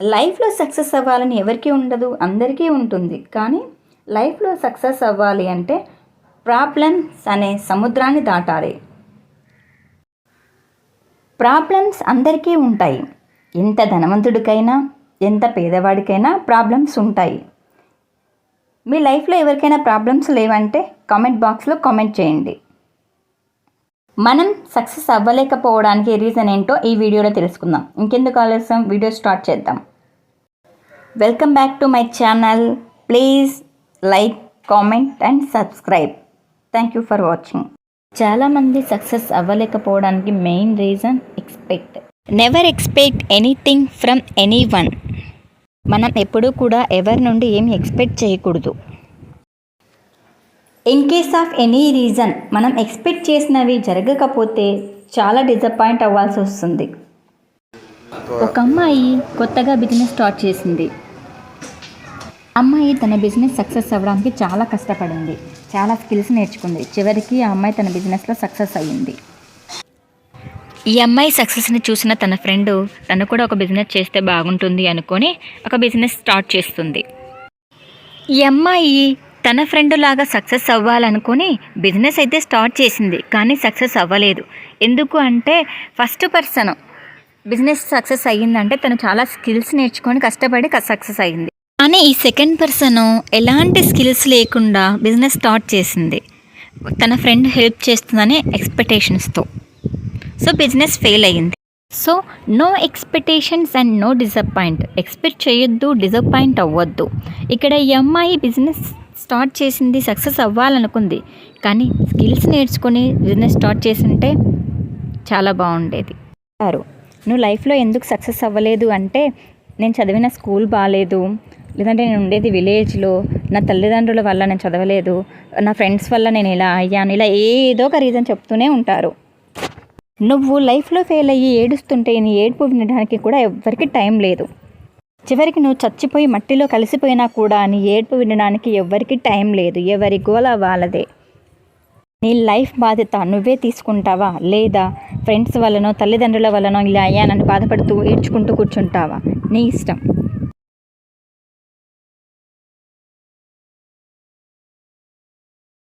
లైఫ్లో సక్సెస్ అవ్వాలని ఎవరికీ ఉండదు అందరికీ ఉంటుంది. కానీ లైఫ్లో సక్సెస్ అవ్వాలి అంటే ప్రాబ్లమ్స్ అనే సముద్రాన్ని దాటాలి. ప్రాబ్లమ్స్ అందరికీ ఉంటాయి. ఎంత ధనవంతుడికైనా ఎంత పేదవాడికైనా ప్రాబ్లమ్స్ ఉంటాయి. మీ లైఫ్లో ఎవరికైనా ప్రాబ్లమ్స్ లేవంటే కామెంట్ బాక్స్లో కామెంట్ చేయండి. మనం సక్సెస్ అవ్వలేకపోవడానికి రీజన్ ఏంటో ఈ వీడియోలో తెలుసుకుందాం. ఇంకెందుకు ఆలస్యం? వీడియో స్టార్ట్ చేద్దాం. Welcome back to my channel please like comment and subscribe thank you for watching చాలామంది success అవ్వలేకపోవడానికి main reason expect never expect anything from anyone మనం ఎప్పుడూ కూడా ఎవరి నుండి ఏమి ఎక్స్పెక్ట్ చేయకూడదు. In case of any reason మనం ఎక్స్పెక్ట్ చేసినవి జరగకపోతే చాలా డిసప్పాయింట్ అవ్వాల్సి వస్తుంది. ఒక అమ్మాయి కొత్తగా బిజినెస్ స్టార్ట్ చేసింది. అమ్మాయి తన బిజినెస్ సక్సెస్ అవ్వడానికి చాలా కష్టపడింది. చాలా స్కిల్స్ నేర్చుకుంది. చివరికి ఆ అమ్మాయి తన బిజినెస్లో సక్సెస్ అయ్యింది. ఈ అమ్మాయి సక్సెస్ని చూసిన తన ఫ్రెండ్ తను కూడా ఒక బిజినెస్ చేస్తే బాగుంటుంది అనుకొని ఒక బిజినెస్ స్టార్ట్ చేస్తుంది. ఈ అమ్మాయి తన ఫ్రెండ్ లాగా సక్సెస్ అవ్వాలనుకుని బిజినెస్ అయితే స్టార్ట్ చేసింది కానీ సక్సెస్ అవ్వలేదు. ఎందుకు అంటే ఫస్ట్ పర్సన్ బిజినెస్ సక్సెస్ అయ్యిందంటే తను చాలా స్కిల్స్ నేర్చుకొని కష్టపడి సక్సెస్ అయ్యింది. కానీ ఈ సెకండ్ పర్సన్ ఎలాంటి స్కిల్స్ లేకుండా బిజినెస్ స్టార్ట్ చేసింది. తన ఫ్రెండ్ హెల్ప్ చేస్తుందనే ఎక్స్పెక్టేషన్స్తో సో బిజినెస్ ఫెయిల్ అయ్యింది. So no expectations and no disappoint expect చేయొద్దు డిసప్పాయింట్ అవ్వద్దు. ఇక్కడ ఈ అమ్మాయి బిజినెస్ స్టార్ట్ చేసింది సక్సెస్ అవ్వాలనుకుంది. కానీ స్కిల్స్ నేర్చుకుని బిజినెస్ స్టార్ట్ చేసింటే చాలా బాగుండేది. సారు నువ్వు లైఫ్లో ఎందుకు సక్సెస్ అవ్వలేదు అంటే నేను చదివిన స్కూల్ బాగాలేదు లేదంటే నేను ఉండేది విలేజ్లో నా తల్లిదండ్రుల వల్ల నేను చదవలేదు నా ఫ్రెండ్స్ వల్ల నేను ఇలా అయ్యాను ఇలా ఏదో ఒక రీజన్ చెప్తూనే ఉంటారు. నువ్వు లైఫ్లో ఫెయిల్ అయ్యి ఏడుస్తుంటే నీ ఏడుపు వినడానికి కూడా ఎవ్వరికి టైం లేదు. చివరికి నువ్వు చచ్చిపోయి మట్టిలో కలిసిపోయినా కూడా నీ ఏడుపు వినడానికి ఎవ్వరికి టైం లేదు. ఎవరి గోల వాళ్ళదే. నీ లైఫ్ బాధ్యత నువ్వే తీసుకుంటావా? లేదా ఫ్రెండ్స్ వల్లనో తల్లిదండ్రుల వల్లనో ఇలా అయ్యానని బాధపడుతూ ఏడ్చుకుంటూ కూర్చుంటావా? నీ ఇష్టం.